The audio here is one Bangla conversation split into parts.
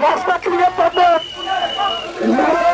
Mas na criança, não!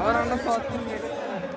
Ahora no falta.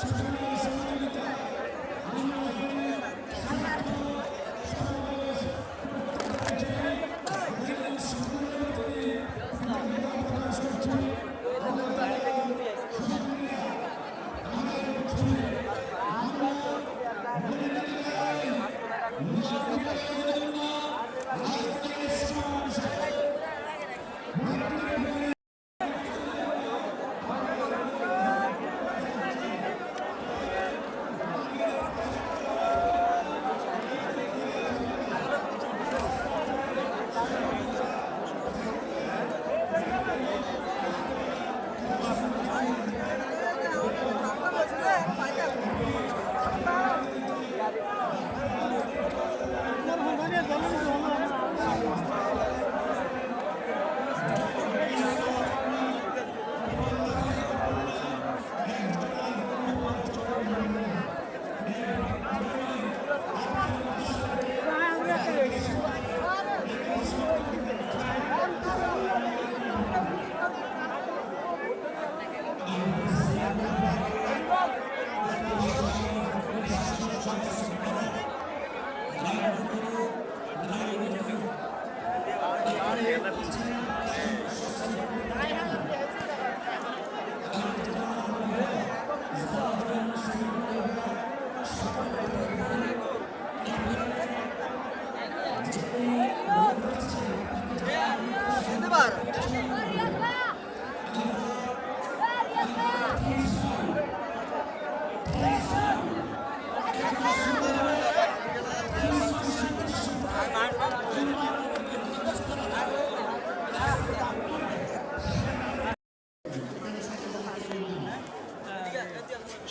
সাধারণ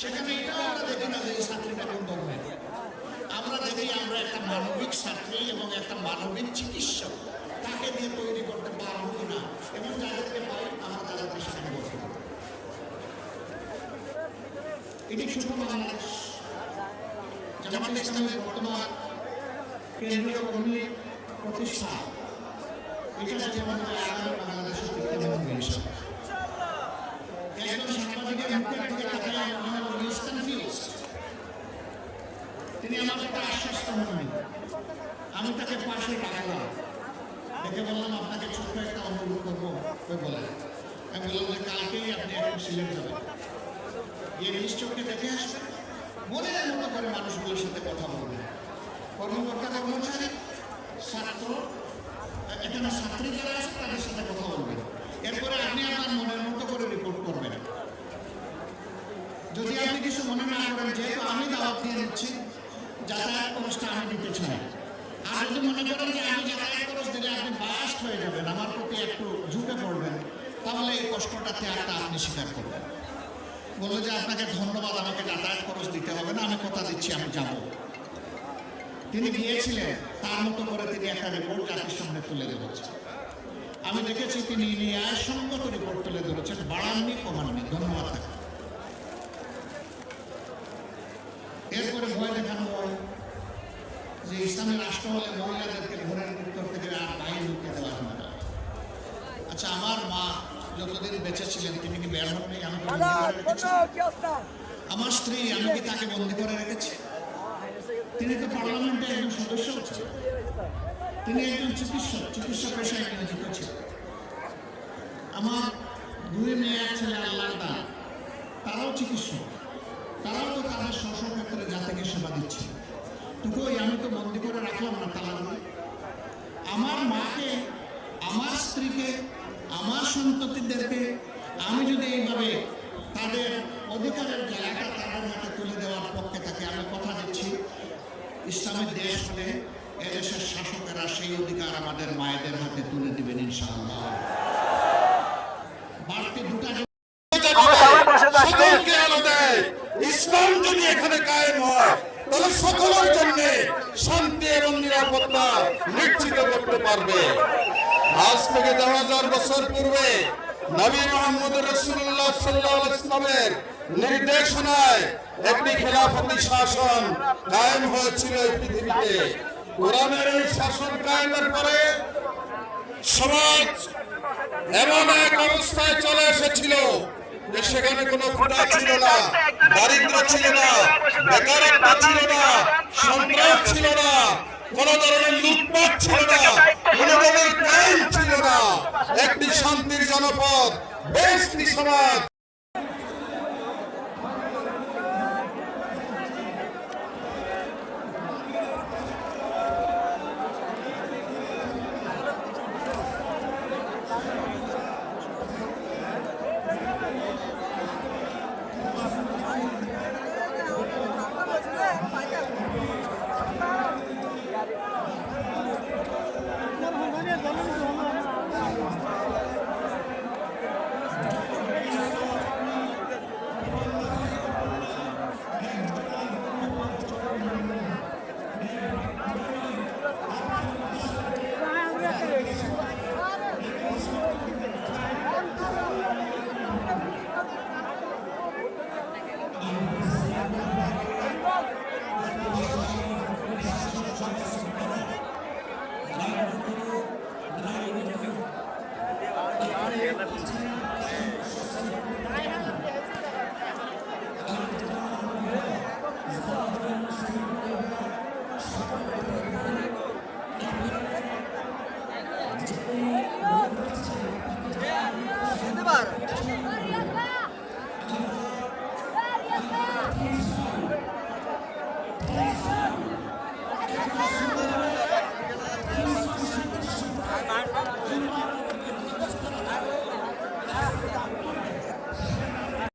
সেখানে এটাও আমরা দেখি না যে ছাত্রীটা কোন ধর্মের আমরা দেখি আমরা একটা মানবিক ছাত্রী এবং একটা মানবিক চিকিৎসক। তাকে দিয়ে তৈরি করতে পারব না এবং যাদেরকে পাই আমরা তাদের সাহায্য করব এটি কিছু বাংলাদেশ। জামাত ইসলামের বর্তমান কেন্দ্রীয় কর্মী প্রতিষ্ঠা। এটা যেমন আগামী বাংলাদেশের তৃতীয় হিসাবে একজন সাংবাদিকের মুখের দিকে মনে হলো he is confused। তিনি আমার একটা আশ্বস্ত হননি আমি তাকে পাশে ডাকলাম দেখে বললাম আপনাকে ছোট্ট একটা অনুরোধ করব ওই বলে আমি বললাম যে কালকেই আপনি এখন সিলেট যাবেন গিয়ে নিশ্চয়কে দেখে আসবেন মনের মতো করে মানুষগুলোর সাথে কথা বলবেন কর্মকর্তা কর্মচারী ছাত্র এখানে ছাত্রী যারা আছে, তাদের সাথে কথা বলবেন এরপরে আপনি আপনার মনের মতো করে রিপোর্ট করবেন। যদি আপনি কিছু মনে না করেন, যেহেতু আমি দাওয়াত দিয়ে দিচ্ছি, যাতায়াত খরচটা আমি দিতে চাই। আর যদি মনে করেন যে আমি যাতায়াত খরচ দিলে আপনি বাস্ট হয়ে যাবেন, আমার প্রতি একটু ঝুঁকে পড়বেন, তাহলে এই কষ্টটা ত্যাগটা আপনি স্বীকার করবেন। বলল যে আপনাকে ধন্যবাদ, আমাকে যাতায়াত খরচ দিতে হবে না, আমি কথা দিচ্ছি, আমি যাব। তিনি গিয়েছিলেন, তার মতো একটা রিপোর্ট জাতির সামনে তুলে ধরেছেন আমি দেখেছি তিনি ন্যায়সঙ্গত রিপোর্ট তুলে ধরেছেন। বাড়াননি, কমাননি। ধন্যবাদ তাকে। এরপরে ভয় দেখানো হয় যে ইসলামী রাষ্ট্র হলে মহিলাদেরকে ঘরের ভিতর থেকে আর বাইরে ঢুকতে দেওয়া হবে না। আচ্ছা আমার মা যতদিন বেঁচে ছিলেন, তিনি কি বের হননি? আমার স্ত্রী, আমি কি তাকে বন্দি করে রেখেছি? তিনি তো পার্লামেন্টের একজন সদস্য ছিলেন। তিনি একজন চিকিৎসক চিকিৎসা পেশায় নিয়োজিত ছিলেন। আমার দুই মেয়ে, এক ছেলে আল্লাহ দান তারাও চিকিৎসক। তারাও তো তাদের স্ব ক্ষেত্রে জাতিকে সেবা দিচ্ছে। তো কই আমি তো বন্দি করে রাখলাম না তালা দিয়ে। আমার মাকে, আমার স্ত্রীকে, আমার সন্ততিদেরকে আমি যদি এইভাবে তাদের অধিকারের জায়গাটা তাদের হাতে তুলে দেওয়ার পক্ষে থাকি, আমি কথা দিচ্ছি, ইসলামের দেশ হলে এদেশের শাসকেরা সেই অধিকার আমাদের মায়েদের হাতে তুলে দিবেন ইনশাআল্লাহ। বাড়তি দুটা সকলকে আলো দেয় ইসলাম যদি এখানে কায়েম হয় তাহলে সকলের জন্য শান্তি এবং নিরাপত্তা নিশ্চিত করতে পারবে। আজ থেকে দেড় হাজার বছর পূর্বে নবী মোহাম্মদ রসুল্লাহ সাল্লাহ ইসলামের নির্দেশনায় একটি খেলাফতি শাসন কায়েম হয়েছিল এই পৃথিবীতে। কোরআনের এই শাসন কায়েমের পরে সমাজ এমন এক অবস্থায় চলে এসেছিল যে সেখানে কোনো ক্ষুধা ছিল না, দারিদ্র ছিল না, বেকারত্ব ছিল না, সন্ত্রাস ছিল না, কোন ধরনের লুটপাট ছিল না কোন ধরনের ক্রাইম ছিল না। একটি শান্তির জনপদ বেশটি সমাজ। Yeah,